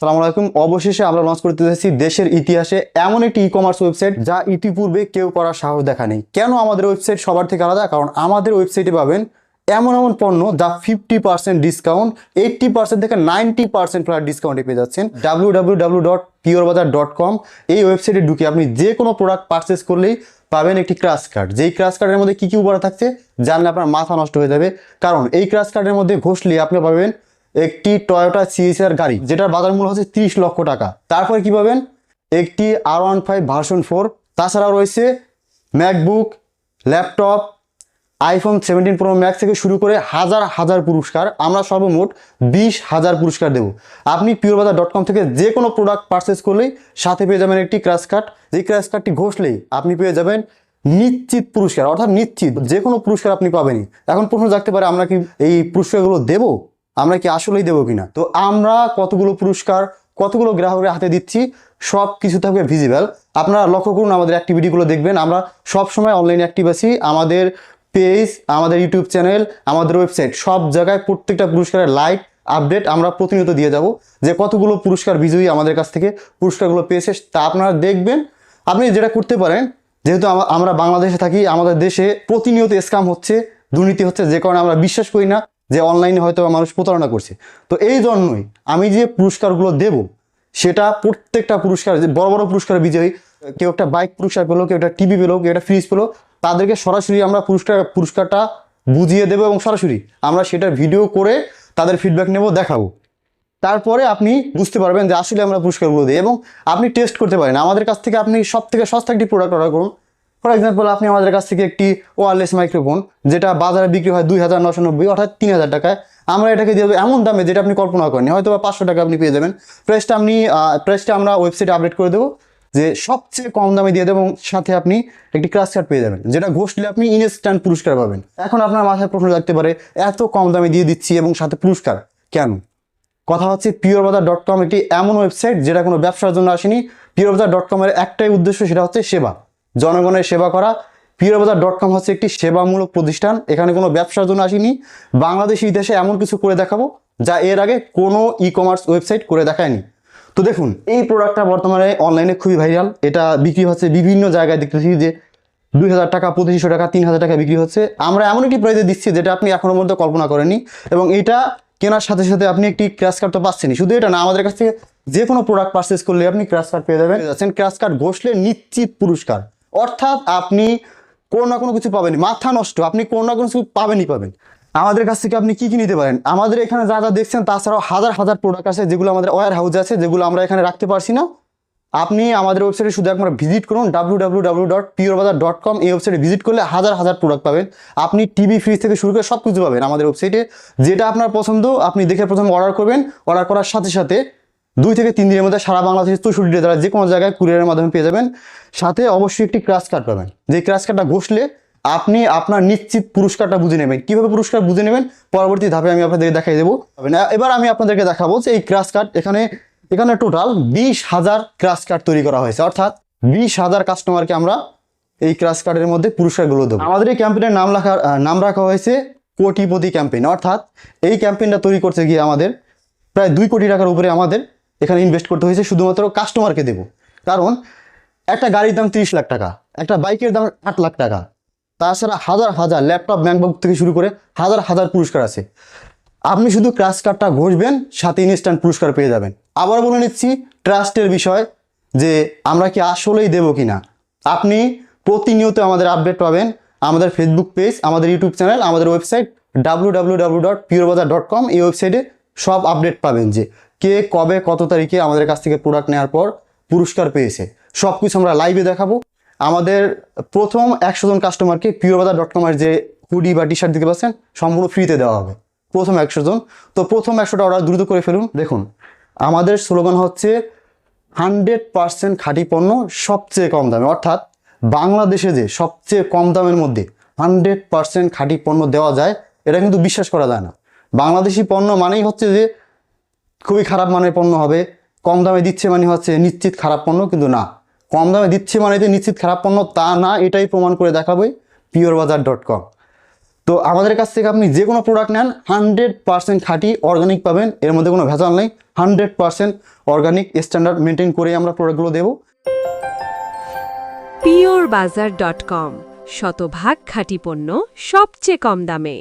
সালাম আলাইকুম। অবশেষে আমরা লঞ্চ করতে যাচ্ছি দেশের ইতিহাসে এমন একটি ই কমার্স ওয়েবসাইট যা ইতিপূর্বে কেউ করার সাহস দেখা নেই কেন আমাদের ওয়েবসাইট সবার থেকে আলাদা? কারণ আমাদের ওয়েবসাইটে পাবেন এমন এমন পণ্য যা fifty percent discount eighty percent থেকে নাইনটি পার্সেন্ট প্রায় ডিসকাউন্টে পেয়ে যাচ্ছেন। W W dot dot com এই ওয়েবসাইটে ঢুকে আপনি যে কোনো প্রোডাক্ট পারচেস করলেই পাবেন একটি ক্রাশ কার্ড যেই ক্রাশ কার্ডের মধ্যে কী কী উপহার থাকছে জানলে আপনার মাথা নষ্ট হয়ে যাবে। কারণ এই ক্রাশ কার্ডের মধ্যে ঘষলে আপনি পাবেন একটি টয়োটা সিএসআর গাড়ি, যেটার বাজার মূল্য হচ্ছে তিরিশ লক্ষ টাকা। তারপরে কি পাবেন? একটি R one five version four, তাছাড়াও রয়েছে MacBook laptop iPhone seventeen pro max থেকে শুরু করে হাজার হাজার পুরস্কার। আমরা সর্বমোট বিশ হাজার পুরস্কার দেবো। আপনি পিওরবাজার ডট কম থেকে যে কোনো প্রোডাক্ট পারচেস করলেই সাথে পেয়ে যাবেন একটি ক্র্যাশ কার্ড যেই ক্র্যাশ কার্ডটি ঘষলেই আপনি পেয়ে যাবেন নিশ্চিত পুরস্কার, অর্থাৎ নিশ্চিত যে কোনো পুরস্কার আপনি পাবেনই। এখন প্রশ্ন জাগতে পারে, আমরা কি এই পুরস্কারগুলো দেবো? আমরা কি আসলেই দেবো কিনা? তো আমরা কতগুলো পুরস্কার, কতগুলো গ্রাহকের হাতে দিচ্ছি, সব কিছু থাকবে ভিজিবল আপনারা লক্ষ্য করুন, আমাদের অ্যাক্টিভিটিগুলো দেখবেন। আমরা সব সময় অনলাইন অ্যাক্টিভ আছি। আমাদের পেজ আমাদের ইউটিউব চ্যানেল আমাদের ওয়েবসাইট সব জায়গায় প্রত্যেকটা পুরস্কারের লাইক আপডেট আমরা প্রতিনিয়ত দিয়ে যাব। যে কতগুলো পুরস্কার বিজয়ী আমাদের কাছ থেকে পুরস্কারগুলো পেয়েছে, তা আপনারা দেখবেন। আপনি যেটা করতে পারেন, যেহেতু আমরা বাংলাদেশে থাকি, আমাদের দেশে প্রতিনিয়ত স্ক্যাম হচ্ছে, দুর্নীতি হচ্ছে, যে কারণে আমরা বিশ্বাস করি না। যে অনলাইনে হয়তো মানুষ প্রতারণা করছে। তো এই জন্যই আমি যে পুরস্কারগুলো দেব, সেটা প্রত্যেকটা পুরস্কার, যে বড় বড় পুরস্কার বিজয়ী, কেউ একটা বাইক পুরস্কার পেল, কেউ একটা টিভি পেল, কেউ একটা ফ্রিজ পেল, তাদেরকে সরাসরি আমরা পুরস্কার, পুরস্কারটা বুঝিয়ে দেবো এবং সরাসরি আমরা সেটার ভিডিও করে তাদের ফিডব্যাক নেব, দেখাবো। তারপরে আপনি বুঝতে পারবেন যে আসলে আমরা পুরস্কারগুলো দিই এবং আপনি টেস্ট করতে পারেন। আমাদের কাছ থেকে আপনি সব থেকে সস্তা একটি প্রোডাক্ট অর্ডার করুন। ফর এক্সাম্পল আপনি আমাদের কাছ থেকে একটি ওয়ারলেস মাইক্রোফোন যেটা বাজারে বিক্রি হয় দুই হাজার নশো নব্বই, অর্থাৎ তিন হাজার টাকায়। আমরা এটাকে দিয়ে এমন দামে যেটা আপনি কল্পনা করেন হয়তো বা পাঁচশো টাকা আপনি পেয়ে যাবেন। প্রাইসটা আপনি প্রাইসটা আমরা ওয়েবসাইটে আপডেট করে দেবো, যে সবচেয়ে কম দামে দিয়ে দেবো এবং সাথে আপনি একটি ক্রাশ কার্ড পেয়ে যাবেন, যেটা ঘষলে আপনি ইনস্ট্যান্ট পুরস্কার পাবেন। এখন আপনার মাথায় প্রশ্ন থাকতে পারে, এত কম দামে দিয়ে দিচ্ছি এবং সাথে পুরস্কার, কেন? কথা হচ্ছে পিওর বাজার ডট কম একটি এমন ওয়েবসাইট যেটা কোনো ব্যবসার জন্য আসেনি। পিওর বাজার ডট কমের একটাই উদ্দেশ্য সেটা হচ্ছে সেবা। জনগণের সেবা করা। পিওর বাজার ডট কম হচ্ছে একটি সেবামূলক প্রতিষ্ঠান। এখানে কোনো ব্যবসার জন্য আসেনি। বাংলাদেশ ইতিহাসে এমন কিছু করে দেখাবো, যা এর আগে কোনো ই কমার্স ওয়েবসাইট করে দেখায়নি। তো দেখুন, এই প্রোডাক্টটা বর্তমানে অনলাইনে খুবই ভাইরাল এটা বিক্রি হচ্ছে বিভিন্ন জায়গায় দেখতেছি যে দুই হাজার টাকা, পঁচিশশো টাকা, তিন হাজার টাকা বিক্রি হচ্ছে। আমরা এমন একটি প্রাইজে দিচ্ছি যেটা আপনি এখনও মধ্যে কল্পনা করেননি। এবং এটা কেনার সাথে সাথে আপনি একটি ক্র্যাশ কার্ড তো পাচ্ছেনই। শুধু এটা না, আমাদের কাছ থেকে যে কোনো প্রোডাক্ট পারচেস করলে আপনি ক্র্যাশ কার্ড পেয়ে যাবেন। ক্র্যাশ কার্ড ঘষলে নিশ্চিত পুরস্কার। অর্থাৎ আপনি কোনো না কোনো কিছু পাবেন মাথা নষ্ট, আপনি কোনো না কোনো কিছু পাবেনই পাবেন। আমাদের কাছ থেকে আপনি কি কি নিতে পারেন? আমাদের এখানে যা যা দেখছেন তাছাড়াও হাজার হাজার প্রোডাক্ট আছে, যেগুলো আমাদের ওয়ার হাউসে আছে, যেগুলো আমরা এখানে রাখতে পারছি না। আপনি আমাদের ওয়েবসাইটে শুধু একবার ভিজিট করুন W W W dot Purebazar dot com এই ওয়েবসাইটে ভিজিট করলে হাজার হাজার প্রোডাক্ট পাবেন। আপনি টিভি ফ্রিজ থেকে শুরু করে সব কিছু পাবেন আমাদের ওয়েবসাইটে যেটা আপনার পছন্দ, আপনি দেখে প্রথমে অর্ডার করবেন। অর্ডার করার সাথে সাথে দুই থেকে তিন দিনের মধ্যে সারা বাংলাদেশের চৌষট্টি জেলার যে কোনো জায়গায় কুরিয়ারের মাধ্যমে পেয়ে যাবেন। সাথে অবশ্যই একটি ক্রাশ কার্ড পাবেন। যে ক্রাশ কার্ডটা ঘষলে আপনি আপনার নিশ্চিত পুরস্কারটা বুঝে নেবেন। কীভাবে পুরস্কার বুঝে নেবেন? পরবর্তী ধাপে আমি আপনাদেরকে দেখাই দেবো। এবার আমি আপনাদেরকে দেখাবো যে এই ক্রাশ কার্ড এখানে এখানে টোটাল বিশ হাজার ক্রাশ কার্ড তৈরি করা হয়েছে। অর্থাৎ বিশ হাজার কাস্টমারকে আমরা এই ক্রাশ কার্ডের মধ্যে পুরস্কারগুলো দেবো। আমাদের এই ক্যাম্পেইনের নাম রাখা নাম রাখা হয়েছে কোটিপতি ক্যাম্পেইন অর্থাৎ এই ক্যাম্পেইনটা তৈরি করতে গিয়ে আমাদের প্রায় দুই কোটি টাকার উপরে আমাদের এখানে ইনভেস্ট করতে হয়েছে শুধুমাত্র কাস্টমারকে দেবো। কারণ একটা গাড়ির দাম তিরিশ লাখ টাকা, একটা বাইকের দাম আট লাখ টাকা। তাছাড়া হাজার হাজার ল্যাপটপ ম্যাকবুক থেকে শুরু করে হাজার হাজার পুরস্কার আছে। আপনি শুধু ক্রাশ কার্ডটা ঘষবেন, সাথে ইনস্ট্যান্ট পুরস্কার পেয়ে যাবেন। আবার বলে নিচ্ছি ট্রাস্টের বিষয় যে আমরা কি আসলেই দেবো কি না আপনি প্রতিনিয়ত আমাদের আপডেট পাবেন, আমাদের ফেসবুক পেজ আমাদের ইউটিউব চ্যানেল আমাদের website W W W dot Purebazar dot com এই ওয়েবসাইটে সব আপডেট পাবেন যে কে কবে কত তারিখে আমাদের কাছ থেকে প্রোডাক্ট নেওয়ার পর পুরস্কার পেয়েছে। সব কিছু আমরা লাইভে দেখাবো। আমাদের প্রথম একশো জন কাস্টমারকে পিওরবাজার ডট কমের যে হুডি বা টি শার্ট দিতে পারছেন সম্পূর্ণ ফ্রিতে দেওয়া হবে। প্রথম একশো জন। তো প্রথম একশোটা অর্ডার দ্রুত করে ফেলুন। দেখুন, আমাদের স্লোগান হচ্ছে হান্ড্রেড পার্সেন্ট খাঁটি পণ্য সবচেয়ে কম দামে। অর্থাৎ বাংলাদেশে যে সবচেয়ে কম দামের মধ্যে হান্ড্রেড পার্সেন্ট খাঁটি পণ্য দেওয়া যায়, এটা কিন্তু বিশ্বাস করা যায় না। বাংলাদেশি পণ্য মানেই হচ্ছে যে খুবই খারাপ মানের পণ্য হবে। কম দামে দিচ্ছে মানে হচ্ছে নিশ্চিত খারাপ পণ্য, কিন্তু না। কম দামে দিচ্ছে মানে যে নিশ্চিত খারাপ পণ্য, তা না, এটাই প্রমাণ করে দেখাবে পিওর বাজার ডট কম তো আমাদের কাছ থেকে আপনি যে কোনো প্রোডাক্ট নেন হান্ড্রেড পার্সেন্ট খাঁটি অর্গানিক পাবেন, এর মধ্যে কোনো ভেজাল নেই। Hundred percent organic standard maintain করেই আমরা প্রোডাক্টগুলো দেবো। পিওর বাজার ডট কম শতভাগ খাঁটি পণ্য সবচেয়ে কম দামে।